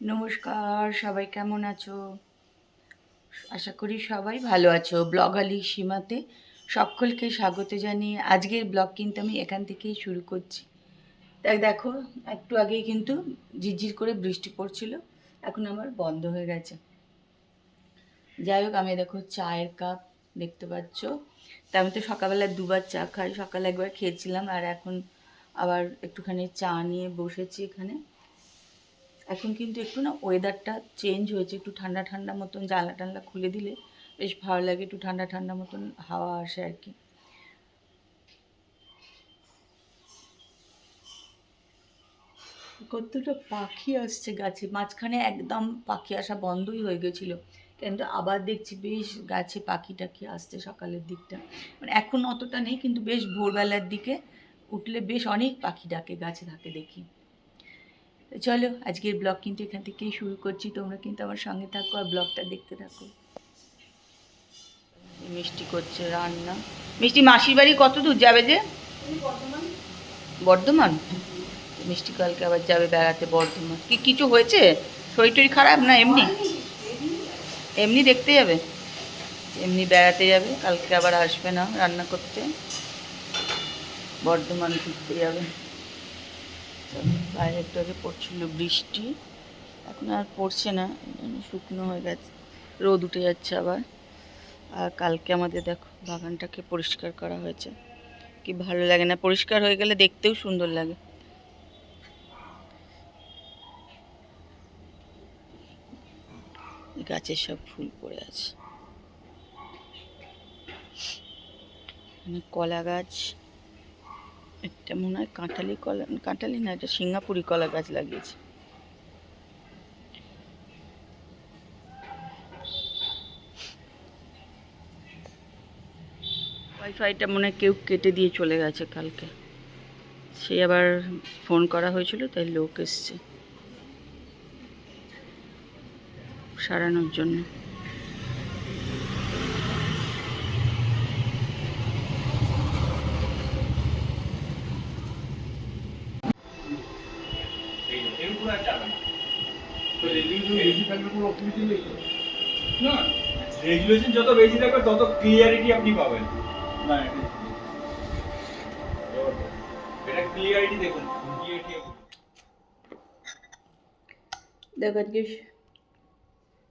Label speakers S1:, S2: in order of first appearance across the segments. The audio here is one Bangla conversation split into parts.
S1: নমস্কার, সবাই কেমন আছো? আশা করি সবাই ভালো আছো। ব্লগ আলি সীমাতে সকলকে স্বাগত জানিয়ে আজকের ব্লগ কিন্তু আমি এখান থেকেই শুরু করছি। তাই দেখো, একটু আগেই কিন্তু ঝিরঝির করে বৃষ্টি পড়ছিল, এখন আমার বন্ধ হয়ে গেছে। যাই হোক, আমি দেখো চায়ের কাপ দেখতে পাচ্ছ। তা আমি তো সকালবেলা দুবার চা খাই। সকালে একবার খেয়েছিলাম আর এখন আবার একটুখানি চা নিয়ে বসেছি এখানে। এখন কিন্তু একটু না ওয়েদারটা চেঞ্জ হয়েছে। একটু ঠান্ডা ঠান্ডা মতন জানলা টানলা খুলে দিলে বেশ ভালো লাগে। একটু ঠান্ডা ঠান্ডা মতন হাওয়া আসে আর কি। কতটা পাখি আসছে গাছে। মাঝখানে একদম পাখি আসা বন্ধই হয়ে গেছিল। কিন্তু আবার দেখছি বেশ গাছে পাখি টাখি আসছে সকালের দিকটা। মানে এখন অতটা নেই, কিন্তু বেশ ভোরবেলার দিকে উঠলে বেশ অনেক পাখি ডাকে, গাছে থাকে দেখি। চলো, আজকের ব্লগ কিন্তু এখান থেকেই শুরু করছি। তোমরা কিন্তু আমার সঙ্গে থাকো আর ব্লগটা দেখতে থাকো। মিষ্টি করছে রান্না। মিষ্টি, মাসির বাড়ি কত দূর যাবে যে? বর্ধমান। মিষ্টি কালকে আবার যাবে বেড়াতে বর্ধমান। কি কিছু হয়েছে? শরীর টরীর খারাপ না এমনি? এমনি দেখতে যাবে। এমনি বেড়াতে যাবে, কালকে আবার আসবে না রান্না করতে। বর্ধমান ঘুরতে যাবে। বাইরে একটু আগে পড়ছিল বৃষ্টি। এখন আর পড়ছে না শুকনো হয়ে গেছে। রোদ উঠে যাচ্ছে আবার। আর কালকে আমাদের দেখো, বাগানটাকে পরিষ্কার করা হয়েছে। কি ভালো লাগে না, পরিষ্কার হয়ে গেলে দেখতেও সুন্দর লাগে। গাছের সব ফুল পড়ে আছে। কলা গাছ এটা মনে হয় কাঁঠালি কলা, কাঁঠালি না এটা সিঙ্গাপুরি কলা গাছ লাগিয়েছে। ওয়াইফাইটা মনে হয় কেউ কেটে দিয়ে চলে গেছে কালকে। সে আবার ফোন করা হয়েছিল, তাই লোক এসছে। সারানোর জন্য।
S2: রেজুলেশন যত বেশি থাকবে তত ক্লিয়ারিটি আপনি পাবেন। না এটা ক্লিয়ারিটি দেখুন ক্লিয়ারিটি
S1: দেখো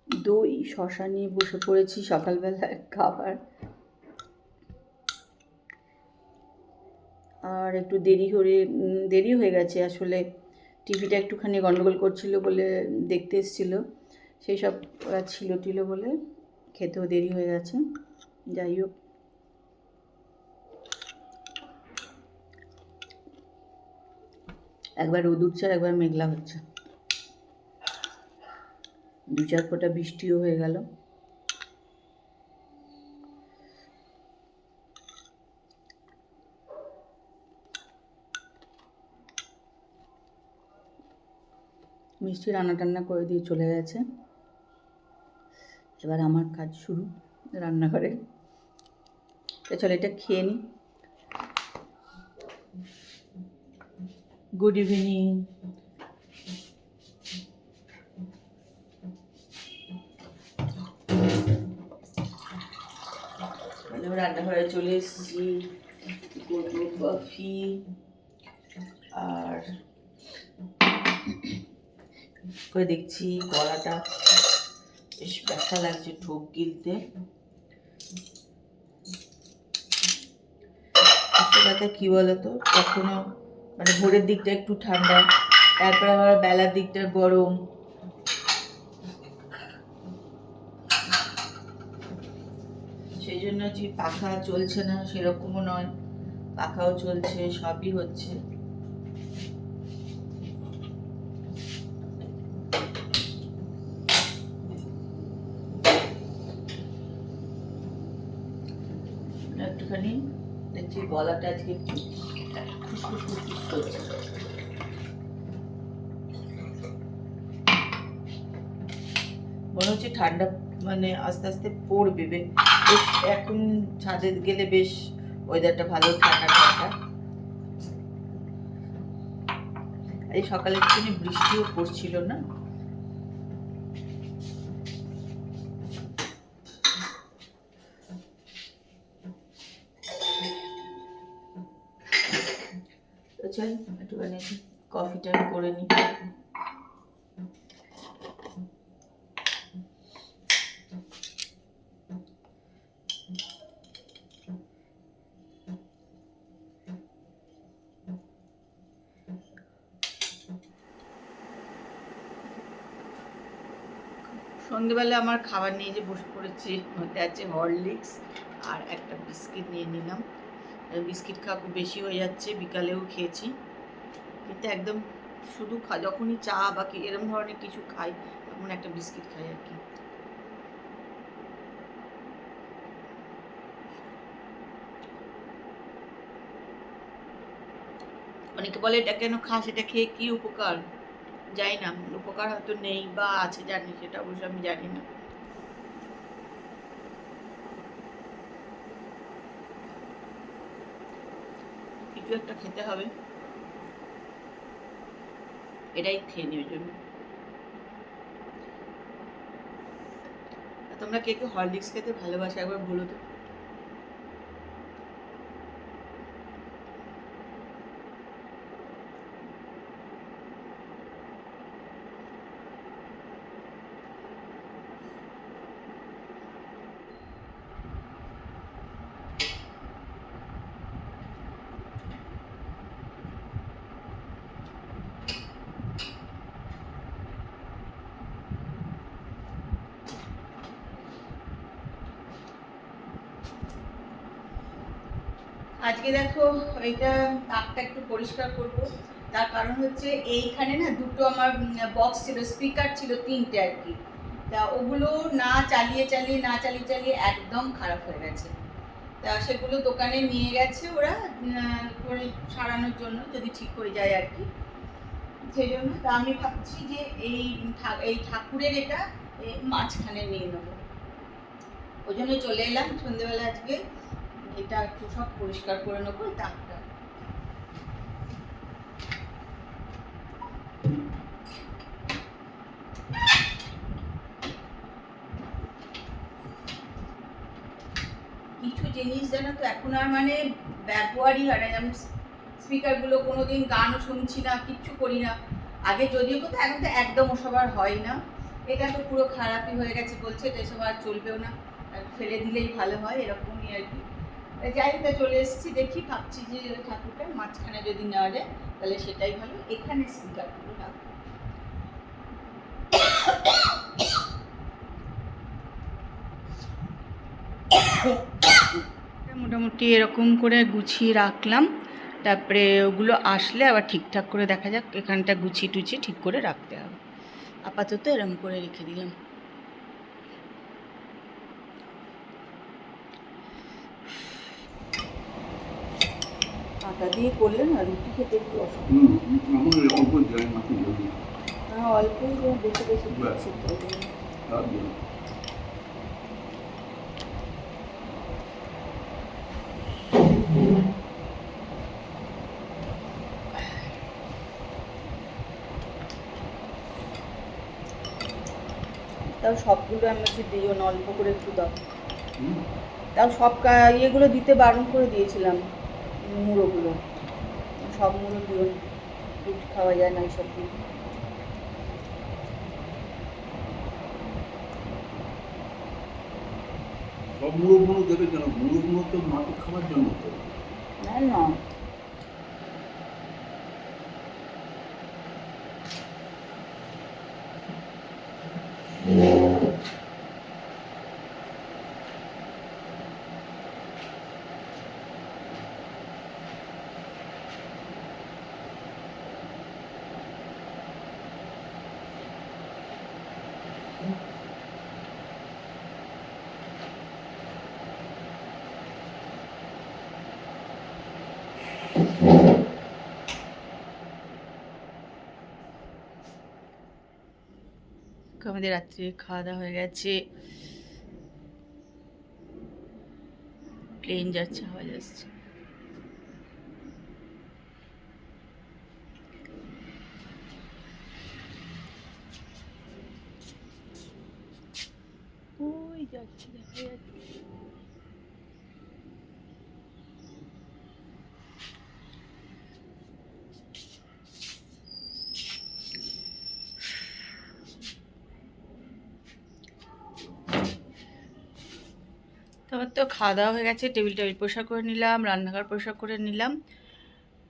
S1: দই শশা নিয়ে বসে পড়েছি সকালবেলা খাবার। আর একটু দেরি করে দেরি হয়ে গেছে আসলে। টিভিটা একটুখানি গন্ডগোল করছিল বলে দেখতে এসেছিল। সেই সব ছিল টিল বলে খেতেও দেরি হয়ে গেছে। যাই হোক। একবার রোদ উঠছে আর একবার মেঘলা হচ্ছে। দু চার ফোঁটা বৃষ্টিও হয়ে গেল। মিষ্টি রান্না টান্না করে দিয়ে চলে গেছে। এবার আমার কাজ শুরু রান্নাঘরে। চলো এটা খেয়ে নিই গুড ইভিনিং রান্নাঘরে চলে এসেছি। কফি আর করে দেখছি গলাটা বেশ ব্যথা লাগছে ঠোক গিলতে। ব্যথা কী বলতো? কখনো মানে ভোরের দিকটা একটু ঠান্ডা, তারপর আবার বেলার দিকটা গরম সেই জন্য যে পাখা চলছে না, সেরকমও নয়। পাখাও চলছে, সবই হচ্ছে। একটুখানি দেখছি গলাটা আজকে মনে হচ্ছে ঠান্ডা মানে আস্তে আস্তে পড়বে বেশ, এখন ছাদে গেলে বেশ ওয়েদারটা ভালো, ঠান্ডা ঠান্ডা। এই সকালে একটুখানি বৃষ্টিও পড়ছিল না। চল, একটুখানি কফিটা করে নিই সন্ধেবেলা আমার খাবার নিয়ে যে বসে পড়েছি মধ্যে আছে হরলিক্স আর একটা বিস্কিট নিয়ে নিলাম। বিস্কিট খাওয়া খুব বেশি হয়ে যাচ্ছে, বিকালেও খেয়েছি। কিন্তু একদম শুধু খা, যখনই চা বা কি এরকম ধরনের কিছু খাই, তখন একটা বিস্কিট খাই আর কি। অনেকে বলে, এটা কেন খাস? এটা খেয়ে কি উপকার? জানি না, উপকার হয়তো নেই বা আছে জানি, সেটা অবশ্য আমি জানি না। কিছু একটা খেতে হবে। এটাই খেয়ে নিও জন্য। তোমরা কে কে হরলিক্স খেতে ভালোবাসো একবার বলো তো। আজকে দেখো এটা তাকটা একটু পরিষ্কার করব। তার কারণ হচ্ছে এইখানে না দুটো আমার বক্স ছিল স্পিকার ছিল তিনটে আর কি। তা ওগুলো না চালিয়ে চালিয়ে, না চালিয়ে চালিয়ে একদম খারাপ হয়ে গেছে। তা সেগুলো দোকানে নিয়ে গেছে ওরা সারানোর জন্য যদি ঠিক হয়ে যায় আর কি। সেই জন্য তা আমি ভাবছি যে এই এই ঠাকুরের এটা মাঝখানে নিয়ে নেব। ওই জন্য চলে এলাম সন্ধ্যেবেলা আজকে। এটা একটু সব পরিষ্কার করে নেব তাকটা কিছু জিনিস জানো তো এখন আর মানে ব্যবহারই হয় না, যেমন স্পিকারগুলো কোনোদিন গানও শুনছি না, কিচ্ছু করি না। আগে যদিও কোথাও, এখন তো একদম ওসব আর হয় না। এটা তো পুরো খারাপই হয়ে গেছে, বলছে এটা এসব আর চলবেও না ফেলে দিলেই ভালো হয়, এরকমই আর কি। তা যাই হোক, তা চলে এসেছি দেখি ভাবছি যে ঠাকুরটা মাঝখানে যদি নেওয়া যায় তাহলে সেটাই ভালো। এখানে স্পিকারগুলো রাখব মোটামুটি এরকম করে গুছিয়ে রাখলাম। তারপরে ওগুলো আসলে আবার ঠিকঠাক করে দেখা যাক এখানটা গুছিয়ে টুছিয়ে ঠিক করে রাখতে হবে। আপাতত এরকম করে রেখে দিলাম। আটা দিয়ে করলে না রুটি খেতে একটু অসুবিধা। হ্যাঁ অল্পই বেশি বেশি তাও সবগুলো আমি দিও না অল্প করে একটু দাও। তাও সব ইয়েগুলো দিতে বারণ করে দিয়েছিলাম। মুড়োগুলো। সব মুড়ো দিও দুধ খাওয়া যায় না এইসব দিয়ে।
S3: সব মুড়ো মুড়ো দেবে কেন? মুড়ো মুড়ো তো মাত্র খাওয়ার জন্য
S1: না না। আমাদের রাত্রে খাওয়া দাওয়া হয়ে গেছে। প্লেন যাচ্ছে আওয়াজ আসছে। যাচ্ছে, দেখা যাচ্ছে। তারপর তো খাওয়া দাওয়া হয়ে গেছে, টেবিল টেবিল পরিষ্কার করে নিলাম, রান্নাঘর পরিষ্কার করে নিলাম।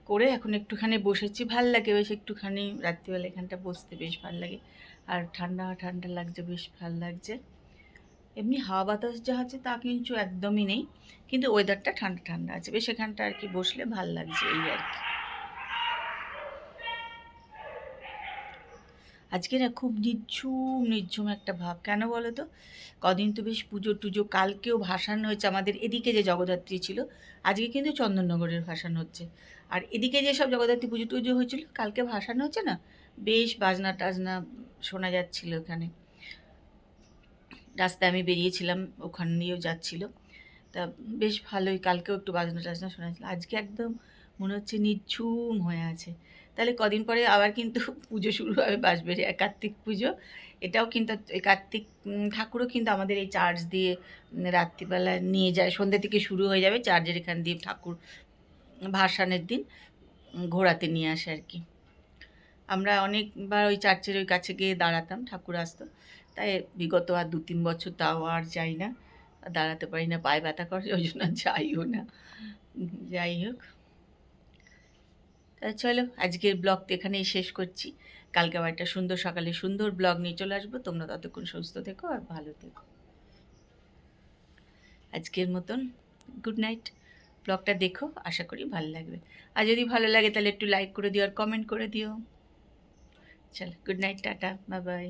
S1: করে এখন একটুখানি বসেছি, ভালো লাগে বেশ একটুখানি। রাত্রিবেলা এখানটা বসতে বেশ ভালো লাগে। আর ঠান্ডা ঠান্ডা লাগছে, বেশ ভালো লাগছে। এমনি হাওয়া বাতাস যা আছে তা কিন্তু একদমই নেই। কিন্তু ওয়েদারটা ঠান্ডা ঠান্ডা আছে। বেশ এখানটা আর কি বসলে ভালো লাগছে এই আর কি। আজকে না খুব নিঝুম নিঝুম একটা ভাব। কেন বলো তো? কদিন তো বেশ পুজো টুজো, কালকেও ভাসান হয়েছে আমাদের এদিকে যে জগদ্ধাত্রী ছিল, আজকে কিন্তু চন্দননগরের ভাসান হচ্ছে। আর এদিকে যে সব জগদ্ধাত্রী পুজো টুজো হয়েছিল, কালকে ভাসান হচ্ছে না? বেশ বাজনা টাজনা শোনা যাচ্ছিল এখানে। রাস্তায় আমি বেরিয়েছিলাম, ওখান দিয়েও যাচ্ছিল। তা বেশ ভালোই, কালকেও একটু বাজনা টাজনা শোনা যাচ্ছিল আজকে একদম মনে হচ্ছে নিঝুম হয়ে আছে। তাহলে কদিন পরে আবার কিন্তু পুজো শুরু হবে বাঁশবেড়ে কার্তিক পুজো। এটাও কিন্তু কার্তিক ঠাকুরও কিন্তু আমাদের এই চার্জ দিয়ে রাত্রিবেলা নিয়ে যায়। সন্ধ্যে থেকে শুরু হয়ে যাবে চার্জের এখান দিয়ে ঠাকুর ভাসানের দিন ঘোরাতে নিয়ে আসে আর কি। আমরা অনেকবার ওই চার্চের ওই কাছে গিয়ে দাঁড়াতাম, ঠাকুর আসতো। তাই বিগত আর দু তিন বছর তাও আর যাই না। দাঁড়াতে পারি না, পায়ে ব্যথা করে, ওই জন্য যাইও না। যাই হোক। তা চলো, আজকের ব্লগ তো এখানেই শেষ করছি। কালকে আবার একটা সুন্দর সকালে সুন্দর ব্লগ নিয়ে চলে আসব। তোমরা ততক্ষণ সুস্থ থেকো আর ভালো থেকো। আজকের মতন গুড নাইট ব্লগটা দেখো, আশা করি ভালো লাগবে। আর যদি ভালো লাগে তাহলে একটু লাইক করে দিও আর কমেন্ট করে দিও। চলো good night tata bye bye